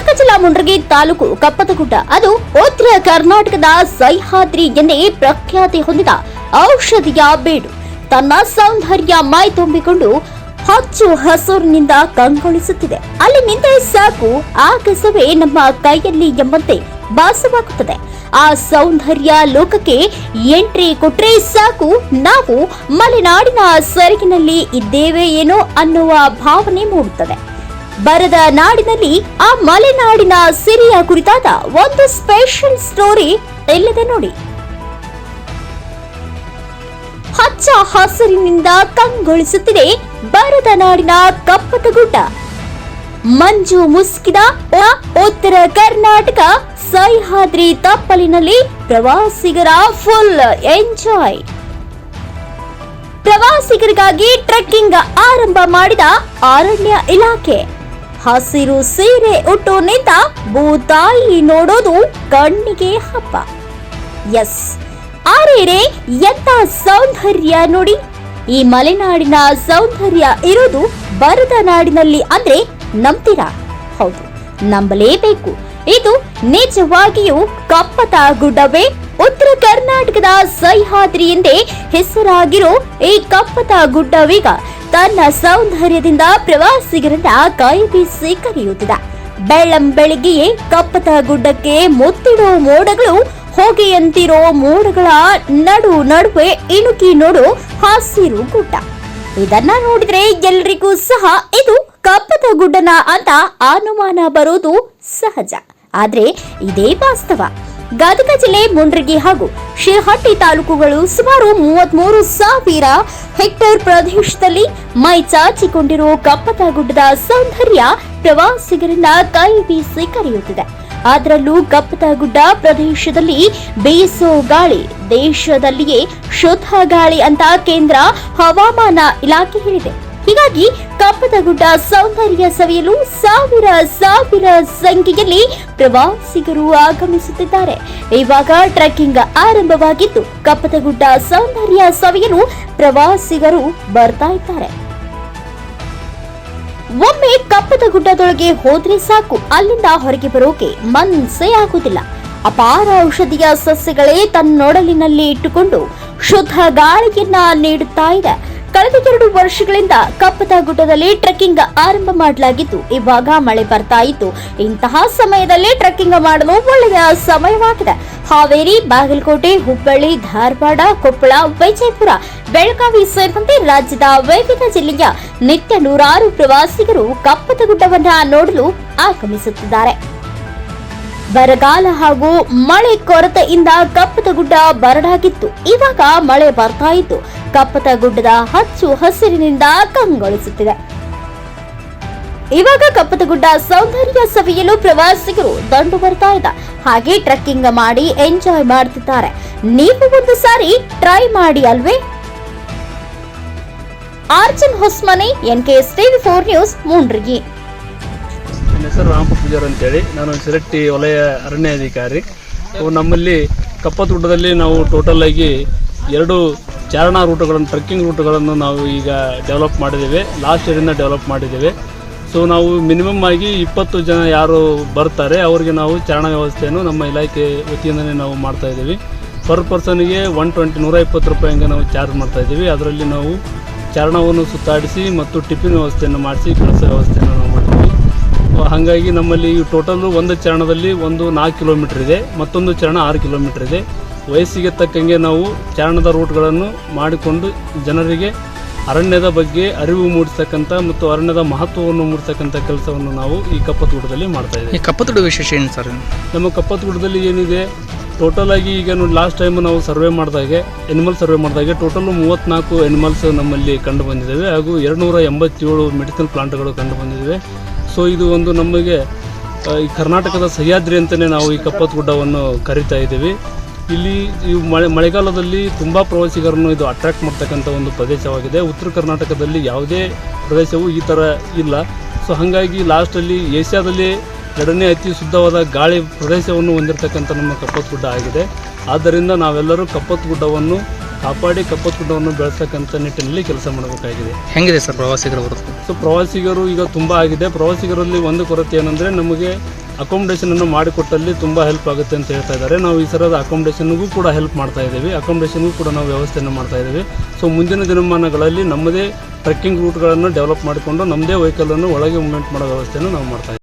ಜಿಲ್ಲಾ ಮುಂಡ್ರಗಿ ತಾಲೂಕು ಕಪ್ಪತಗುಡ್ಡ ಅದು ಉತ್ತರ ಕರ್ನಾಟಕದ ಸಹ್ಯಾದ್ರಿ ಎಂದೇ ಪ್ರಖ್ಯಾತಿ ಹೊಂದಿದ ಔಷಧಿಯ ಬೇಡು. ತನ್ನ ಸೌಂದರ್ಯ ಮೈ ತುಂಬಿಕೊಂಡು ಹಚ್ಚು ಹಸುರಿನಿಂದ ಕಂಗೊಳಿಸುತ್ತಿದೆ. ಅಲ್ಲಿ ನಿಂತರೆ ಸಾಕು ಆ ಕಸವೇ ನಮ್ಮ ಕೈಯಲ್ಲಿ ಎಂಬಂತೆ ಭಾಸವಾಗುತ್ತದೆ. ಆ ಸೌಂದರ್ಯ ಲೋಕಕ್ಕೆ ಎಂಟ್ರಿ ಕೊಟ್ರೆ ಸಾಕು, ನಾವು ಮಲೆನಾಡಿನ ಸೆರಗಿನಲ್ಲಿ ಇದ್ದೇವೆ ಏನೋ ಅನ್ನುವ ಭಾವನೆ ಮೂಡುತ್ತದೆ. ಬರದ ನಾಡಿನಲ್ಲಿ ಆ ಮಲೆನಾಡಿನ ಸಿರಿಯ ಕುರಿತಾದ ಒಂದು ಸ್ಪೆಷಲ್ ಸ್ಟೋರಿ ಎಲ್ಲಿದೆ ನೋಡಿ. ಹಚ್ಚ ಹಸಿರಿನಿಂದ ಕಂಗೊಳಿಸುತ್ತಿದೆ ಬರದ ನಾಡಿನ ಕಪ್ಪತಗುಡ್ಡ ಮಂಜು ಮುಸುಕಿದ ಉತ್ತರ ಕರ್ನಾಟಕ ಸಹ್ಯಾದ್ರಿ ತಪ್ಪಲಿನಲ್ಲಿ ಪ್ರವಾಸಿಗರ ಫುಲ್ ಎಂಜಾಯ್ ಪ್ರವಾಸಿಗರಿಗಾಗಿ ಟ್ರೆಕ್ಕಿಂಗ್ ಆರಂಭ ಮಾಡಿದ ಅರಣ್ಯ ಇಲಾಖೆ. ಹಸಿರು ಸೀರೆ ಉಟ್ಟು ನಿಂತ ಭೂತಾಯಿ ನೋಡೋದು ಕಣ್ಣಿಗೆ ಹಬ್ಬ. ಎಸ್, ಆರೇರೆ ಎಂತ ಸೌಂದರ್ಯ ನೋಡಿ. ಈ ಮಲೆನಾಡಿನ ಸೌಂದರ್ಯ ಇರೋದು ಬರದ ನಾಡಿನಲ್ಲಿ ಅಂದ್ರೆ ನಂಬ್ತೀರಾ? ಹೌದು, ನಂಬಲೇಬೇಕು. ಇದು ನಿಜವಾಗಿಯೂ ಕಪ್ಪತ ಗುಡ್ಡವೇ? ಉತ್ತರ ಕರ್ನಾಟಕದ ಸಹ್ಯಾದ್ರಿ ಎಂದೇ ಹೆಸರಾಗಿರೋ ಈ ಕಪ್ಪತ ಗುಡ್ಡವೀಗ ತನ್ನ ಸೌಂದರ್ಯದಿಂದ ಪ್ರವಾಸಿಗರನ್ನ ಕಾಯಬೀಸಿ ಬೀಸಿ ಕರೆಯುತ್ತಿದೆ ಬೆಳ್ಳಂ ಬೆಳಿಗ್ಗೆಯೇ ಕಪ್ಪತ ಗುಡ್ಡಕ್ಕೆ ಮುತ್ತಿಡೋ ಮೋಡಗಳು ಹೊಗೆಯಂತಿರೋ ಮೋಡಗಳ ನಡು ನಡುವೆ ಇಣುಕಿ ನೋಡು ಹಸಿರು ಗುಡ್ಡ. ಇದನ್ನ ನೋಡಿದ್ರೆ ಎಲ್ರಿಗೂ ಸಹ ಇದು ಕಪ್ಪದ ಗುಡ್ಡನ ಅಂತ ಅನುಮಾನ ಬರೋದು ಸಹಜ. ಆದ್ರೆ ಇದೇ ವಾಸ್ತವ. ಗದಗ ಜಿಲ್ಲೆ ಮುಂಡ್ರಿಗಿ ಹಾಗೂ ಶಿರಹಟ್ಟಿ ತಾಲೂಕುಗಳು ಸುಮಾರು ಮೂವತ್ಮೂರು ಸಾವಿರ ಹೆಕ್ಟೇರ್ ಪ್ರದೇಶದಲ್ಲಿ ಮೈ ಚಾಚಿಕೊಂಡಿರುವ ಕಪ್ಪತ ಗುಡ್ಡದ ಸೌಂದರ್ಯ ಪ್ರವಾಸಿಗರನ್ನ ಕೈ ಬೀಸಿ ಕರೆಯುತ್ತಿದೆ. ಅದರಲ್ಲೂ ಕಪ್ಪತ ಗುಡ್ಡ ಪ್ರದೇಶದಲ್ಲಿ ಬೇಯಿಸೋ ಗಾಳಿ, ದೇಶದಲ್ಲಿಯೇ ಶುದ್ಧ ಗಾಳಿ ಅಂತ ಕೇಂದ್ರ ಹವಾಮಾನ ಇಲಾಖೆ ಹೇಳಿದೆ. ಹೀಗಾಗಿ ಕಪ್ಪದ ಗುಡ್ಡ ಸೌಂದರ್ಯ ಸವಿಯಲು ಸಾವಿರ ಸಾವಿರ ಸಂಖ್ಯೆಯಲ್ಲಿ ಪ್ರವಾಸಿಗರು ಆಗಮಿಸುತ್ತಿದ್ದಾರೆ. ಇವಾಗ ಟ್ರೆಕ್ಕಿಂಗ್ ಆರಂಭವಾಗಿದ್ದು ಕಪ್ಪದ ಗುಡ್ಡ ಸೌಂದರ್ಯ ಸವಿಯಲು ಪ್ರವಾಸಿಗರು ಬರ್ತಾ ಇದ್ದಾರೆ. ಒಮ್ಮೆ ಕಪ್ಪದ ಗುಡ್ಡದೊಳಗೆ ಹೋದ್ರೆ ಸಾಕು, ಅಲ್ಲಿಂದ ಹೊರಗೆ ಬರೋಕೆ ಮನ್ಸೇ ಆಗುದಿಲ್ಲ. ಅಪಾರ ಔಷಧಿಯ ಸಸ್ಯಗಳೇ ತನ್ನೊಡಲಿನಲ್ಲಿ ಇಟ್ಟುಕೊಂಡು ಶುದ್ಧ ಗಾಳಿಯನ್ನ ನೀಡುತ್ತಾ ಇದೆ. ಕಳೆದ ಎರಡು ವರ್ಷಗಳಿಂದ ಕಪ್ಪತ ಗುಡ್ಡದಲ್ಲಿ ಟ್ರೆಕ್ಕಿಂಗ್ ಆರಂಭ ಮಾಡಲಾಗಿತ್ತು ಇವಾಗ ಮಳೆ ಬರ್ತಾ ಇತ್ತು. ಇಂತಹ ಸಮಯದಲ್ಲಿ ಟ್ರೆಕ್ಕಿಂಗ್ ಮಾಡಲು ಒಳ್ಳೆಯ ಸಮಯವಾಗಿದೆ. ಹಾವೇರಿ, ಬಾಗಲಕೋಟೆ, ಹುಬ್ಬಳ್ಳಿ, ಧಾರವಾಡ, ಕೊಪ್ಪಳ, ವಿಜಯಪುರ, ಬೆಳಗಾವಿ ಸೇರಿದಂತೆ ರಾಜ್ಯದ ವಿವಿಧ ಜಿಲ್ಲೆಯ ನಿತ್ಯ ನೂರಾರು ಪ್ರವಾಸಿಗರು ಕಪ್ಪತ ಗುಡ್ಡವನ್ನ ನೋಡಲು ಆಗಮಿಸುತ್ತಿದ್ದಾರೆ. ಬರಗಾಲ ಹಾಗೂ ಮಳೆ ಕೊರತೆಯಿಂದ ಕಪ್ಪತ ಗುಡ್ಡ ಬರಡಾಗಿತ್ತು. ಇವಾಗ ಮಳೆ ಬರ್ತಾ ಇತ್ತು. ಕಪ್ಪತ ಗುಡ್ಡದ ಹಚ್ಚು ಹಸಿರಿನಿಂದ ಕಂಗೊಳಿಸುತ್ತಿದೆ. ಇವಾಗ ಕಪ್ಪತಗುಡ್ಡ ಸೌಂದರ್ಯ ಸವಿಯಲು ಪ್ರವಾಸಿಗರು ದಂಡು ಬರ್ತಾ ಇದ್ದ ಹಾಗೆ ಟ್ರೆಕ್ಕಿಂಗ್ ಮಾಡಿ ಎಂಜಾಯ್ ಮಾಡ್ತಿದ್ದಾರೆ. ನೀವು ಒಂದು ಸಾರಿ ಟ್ರೈ ಮಾಡಿ ಅಲ್ವೇ? Arjun Hosmane N K S four news, Mundrigi. ನನ್ನ ಹೆಸರು ರಾಮ ಪೂಜಾರ್ ಅಂತೇಳಿ. ನಾನು ಶಿರಟ್ಟಿ ವಲಯ ಅರಣ್ಯ ಅಧಿಕಾರಿ ನಮ್ಮಲ್ಲಿ ಕಪ್ಪತಗುಡ್ಡದಲ್ಲಿ ನಾವು ಟೋಟಲ್ ಆಗಿ ಎರಡು ಚಾರಣ ರೂಟುಗಳನ್ನು ಟ್ರಕ್ಕಿಂಗ್ ರೂಟ್ಗಳನ್ನು ನಾವು ಈಗ ಡೆವಲಪ್ ಮಾಡಿದ್ದೇವೆ. ಲಾಸ್ಟ್ ಇಯರಿಂದ ಡೆವಲಪ್ ಮಾಡಿದ್ದೇವೆ. ಸೊ ನಾವು ಮಿನಿಮಮ್ ಆಗಿ ಇಪ್ಪತ್ತು ಜನ ಯಾರು ಬರ್ತಾರೆ, ಅವರಿಗೆ ನಾವು ಚಾರಣ ವ್ಯವಸ್ಥೆಯನ್ನು ನಮ್ಮ ಇಲಾಖೆ ವತಿಯಿಂದನೇ ನಾವು ಮಾಡ್ತಾ ಇದ್ದೀವಿ. ಪರ್ ಪರ್ಸನ್ಗೆ ಒನ್ ಟ್ವೆಂಟಿ ನೂರ ಇಪ್ಪತ್ತು ರೂಪಾಯಿ ಹಂಗೆ ನಾವು ಚಾರ್ಜ್ ಮಾಡ್ತಾ ಇದ್ದೀವಿ. ಅದರಲ್ಲಿ ನಾವು ಚಾರಣವನ್ನು ಸುತ್ತಾಡಿಸಿ ಮತ್ತು ಟಿಫಿನ್ ವ್ಯವಸ್ಥೆಯನ್ನು ಮಾಡಿಸಿ ಕೆಲಸ ವ್ಯವಸ್ಥೆಯನ್ನು ನಾವು ಮಾಡ್ತೀವಿ. ಹಾಗಾಗಿ ನಮ್ಮಲ್ಲಿ ಟೋಟಲ್ ಒಂದು ಚರಣದಲ್ಲಿ ಒಂದು ನಾಲ್ಕು ಕಿಲೋಮೀಟ್ರ್ ಇದೆ. ಮತ್ತೊಂದು ಚರಣ ಆರು ಕಿಲೋಮೀಟ್ರ್ ಇದೆ. ವಯಸ್ಸಿಗೆ ತಕ್ಕಂಗೆ ನಾವು ಚಾರಣದ ರೂಟ್ಗಳನ್ನು ಮಾಡಿಕೊಂಡು ಜನರಿಗೆ ಅರಣ್ಯದ ಬಗ್ಗೆ ಅರಿವು ಮೂಡಿಸ್ತಕ್ಕಂಥ ಮತ್ತು ಅರಣ್ಯದ ಮಹತ್ವವನ್ನು ಮೂಡಿಸ್ತಕ್ಕಂಥ ಕೆಲಸವನ್ನು ನಾವು ಈ ಕಪ್ಪತ್ಗುಡದಲ್ಲಿ ಮಾಡ್ತಾ ಇದ್ದೇವೆ. ಈ ಕಪ್ಪತುಡು ವಿಶೇಷ ಏನು ಸರ್? ನಮ್ಮ ಕಪ್ಪತ್ಗುಡದಲ್ಲಿ ಏನಿದೆ ಟೋಟಲ್ ಆಗಿ ಈಗ ನೋಡಿ ಲಾಸ್ಟ್ ಟೈಮ್ ನಾವು ಸರ್ವೆ ಮಾಡಿದಾಗೆ ಎನಿಮಲ್ ಸರ್ವೆ ಮಾಡಿದಾಗೆ ಟೋಟಲ್ ಮೂವತ್ತ್ನಾಲ್ಕು ಎನಿಮಲ್ಸ್ ನಮ್ಮಲ್ಲಿ ಕಂಡು ಬಂದಿದ್ದಾವೆ ಹಾಗೂ ಎರಡುನೂರ ಎಂಬತ್ತೇಳು ಮೆಡಿಸಿನಲ್ ಪ್ಲಾಂಟ್ಗಳು ಕಂಡು ಬಂದಿದ್ದಾವೆ. ಸೊ ಇದು ಒಂದು ನಮಗೆ ಈ ಕರ್ನಾಟಕದ ಸಹ್ಯಾದ್ರಿ ಅಂತಲೇ ನಾವು ಈ ಕಪ್ಪತ್ ಗುಡ್ಡವನ್ನು ಕರಿತಾ ಇದ್ದೀವಿ. ಇಲ್ಲಿ ಈ ಮಳೆ ಮಳೆಗಾಲದಲ್ಲಿ ತುಂಬ ಪ್ರವಾಸಿಗರನ್ನು ಇದು ಅಟ್ರಾಕ್ಟ್ ಮಾಡ್ತಕ್ಕಂಥ ಒಂದು ಪ್ರದೇಶವಾಗಿದೆ. ಉತ್ತರ ಕರ್ನಾಟಕದಲ್ಲಿ ಯಾವುದೇ ಪ್ರದೇಶವು ಈ ಥರ ಇಲ್ಲ. ಸೊ ಹಾಗಾಗಿ ಲಾಸ್ಟಲ್ಲಿ ಏಷ್ಯಾದಲ್ಲಿ ಎರಡನೇ ಅತಿ ಶುದ್ಧವಾದ ಗಾಳಿ ಪ್ರದೇಶವನ್ನು ಹೊಂದಿರತಕ್ಕಂಥ ನಮ್ಮ ಕಪ್ಪತ್ ಗುಡ್ಡ ಆಗಿದೆ. ಆದ್ದರಿಂದ ನಾವೆಲ್ಲರೂ ಕಪ್ಪತ್ ಗುಡ್ಡವನ್ನು ಕಾಪಾಡಿ ಕಪ್ಪತ್ ಗುಡ್ಡವನ್ನು ಬೆಳೆಸ್ತಕ್ಕಂಥ ನಿಟ್ಟಿನಲ್ಲಿ ಕೆಲಸ ಮಾಡಬೇಕಾಗಿದೆ. ಹೆಂಗಿದೆ ಸರ್ ಪ್ರವಾಸಿಗರ ಸೊ ಪ್ರವಾಸಿಗರು ಈಗ ತುಂಬ ಆಗಿದೆ. ಪ್ರವಾಸಿಗರಲ್ಲಿ ಒಂದು ಕೊರತೆ ಏನಂದರೆ ನಮಗೆ ಅಕಾಮಿಡೇಷನನ್ನು ಮಾಡಿಕೊಟ್ಟಲ್ಲಿ ತುಂಬ ಹೆಲ್ಪ್ ಆಗುತ್ತೆ ಅಂತ ಹೇಳ್ತಾ ಇದ್ದಾರೆ. ನಾವು ಈ ಥರದ ಅಕಾಮಿಡೇಷನ್ಗೂ ಕೂಡ ಹೆಲ್ಪ್ ಮಾಡ್ತಾ ಇದ್ದೀವಿ. ಅಕಾಮಿಡೇಷನ್ಗೂ ಕೂಡ ನಾವು ವ್ಯವಸ್ಥೆಯನ್ನು ಮಾಡ್ತಾ ಇದ್ದೀವಿ. ಸೊ ಮುಂದಿನ ದಿನಮಾನಗಳಲ್ಲಿ ನಮ್ಮದೇ ಟ್ರೆಕ್ಕಿಂಗ್ ರೂಟ್ಗಳನ್ನು ಡೆವಲಪ್ ಮಾಡಿಕೊಂಡು ನಮ್ಮದೇ ವೆಹಿಕಲನ್ನು ಒಳಗೆ ಮೂವ್ಮೆಂಟ್ ಮಾಡೋ ವ್ಯವಸ್ಥೆಯನ್ನು ನಾವು ಮಾಡ್ತಾ ಇದ್ದೀವಿ.